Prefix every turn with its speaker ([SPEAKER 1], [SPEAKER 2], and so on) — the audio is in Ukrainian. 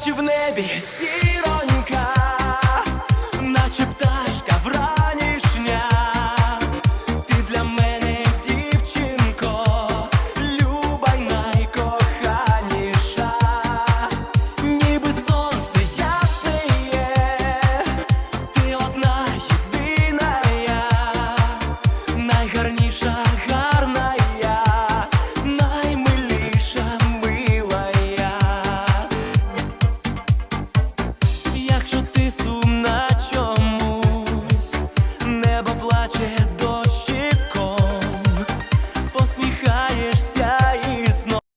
[SPEAKER 1] rejuvenate me. See? і сумна чомусь, небо плаче дощиком, посміхаєшся.